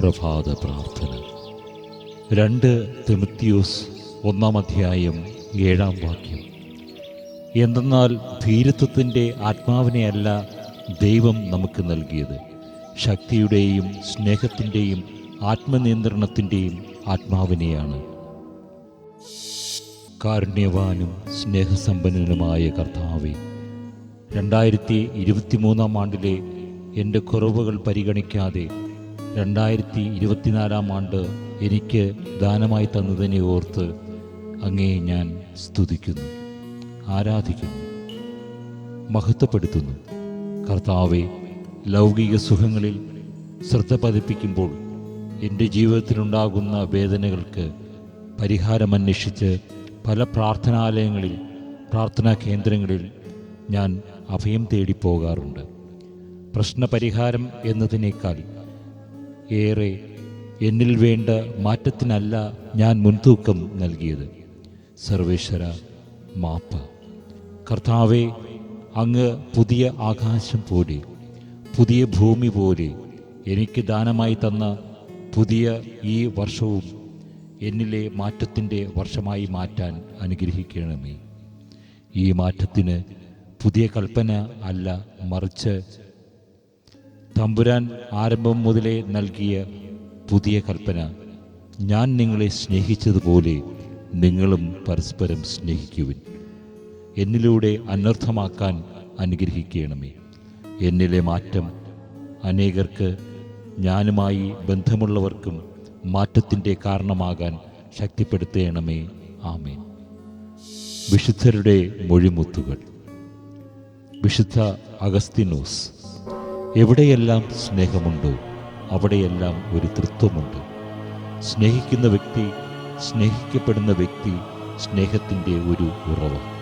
പ്രഭാത പ്രാർത്ഥന. രണ്ട് തിമത്തിയോസ് ഒന്നാം അധ്യായം ഏഴാം വാക്യം. എന്തെന്നാൽ ധീരത്വത്തിന്റെ ആത്മാവിനെയല്ല ദൈവം നമുക്ക് നൽകിയത്. ശക്തിയുടെയും സ്നേഹത്തിന്റെയും ആത്മനിയന്ത്രണത്തിന്റെയും ആത്മാവിനെയാണ്. കാരുണ്യവാനും സ്നേഹസമ്പന്നനുമായ കർത്താവെ രണ്ടായിരത്തി ഇരുപത്തിമൂന്നാം ആണ്ടിലെ എന്റെ കുറവുകൾ പരിഗണിക്കാതെ രണ്ടായിരത്തി ഇരുപത്തിനാലാം ആണ്ട് എനിക്ക് ദാനമായി തന്നതിനെ ഓർത്ത് അങ്ങേ ഞാൻ സ്തുതിക്കുന്നു ആരാധിക്കുന്നു മഹത്വപ്പെടുത്തുന്നു. കർത്താവെ ലൗകിക സുഖങ്ങളിൽ ശ്രദ്ധ പതിപ്പിക്കുമ്പോൾ എന്റെ ജീവിതത്തിലുണ്ടാകുന്ന വേദനകൾക്ക് പരിഹാരമന്വേഷിച്ച് പല പ്രാർത്ഥനാലയങ്ങളിൽ പ്രാർത്ഥനാ കേന്ദ്രങ്ങളിൽ ഞാൻ അഭയം തേടി പോകാറുണ്ട് പ്രശ്നപരിഹാരം എന്നതിനേക്കാൾ ഏറെ എന്നിൽ വേണ്ട മാറ്റത്തിനല്ല ഞാൻ മുൻതൂക്കം നൽകിയത്. സർവേശ്വര മാപ്പ്. കർത്താവെ അങ്ങ് പുതിയ ആകാശം പോലെ പുതിയ ഭൂമി പോലെ എനിക്ക് ദാനമായി തന്ന പുതിയ ഈ വർഷവും എന്നിലെ മാറ്റത്തിന്റെ വർഷമായി മാറ്റാൻ അനുഗ്രഹിക്കണമേ. ഈ മാറ്റത്തിന് പുതിയ കൽപ്പന അല്ല മറിച്ച് തമ്പുരാൻ ആരംഭം മുതലേ നൽകിയ പുതിയ കൽപ്പന. ഞാൻ നിങ്ങളെ സ്നേഹിച്ചതുപോലെ നിങ്ങളും പരസ്പരം സ്നേഹിക്കുവിൻ. എന്നിലൂടെ അനർത്ഥമാക്കാൻ അനുഗ്രഹിക്കണമേ. എന്നിലെ മാറ്റം അനേകർക്ക് ഞാനുമായി ബന്ധമുള്ളവർക്കും മാറ്റത്തിന്റെ കാരണമാകാൻ ശക്തിപ്പെടുത്തേണമേ. ആമേൻ. വിശുദ്ധരുടെ മൊഴിമുത്തുകൾ. വിശുദ്ധ അഗസ്തിനോസ്. എവിടെയെല്ലാം സ്നേഹമുണ്ടോ അവിടെയെല്ലാം ഒരു തൃത്വമുണ്ട്. സ്നേഹിക്കുന്ന വ്യക്തി സ്നേഹിക്കപ്പെടുന്ന വ്യക്തി സ്നേഹത്തിന്റെ ഒരു ഉറവ.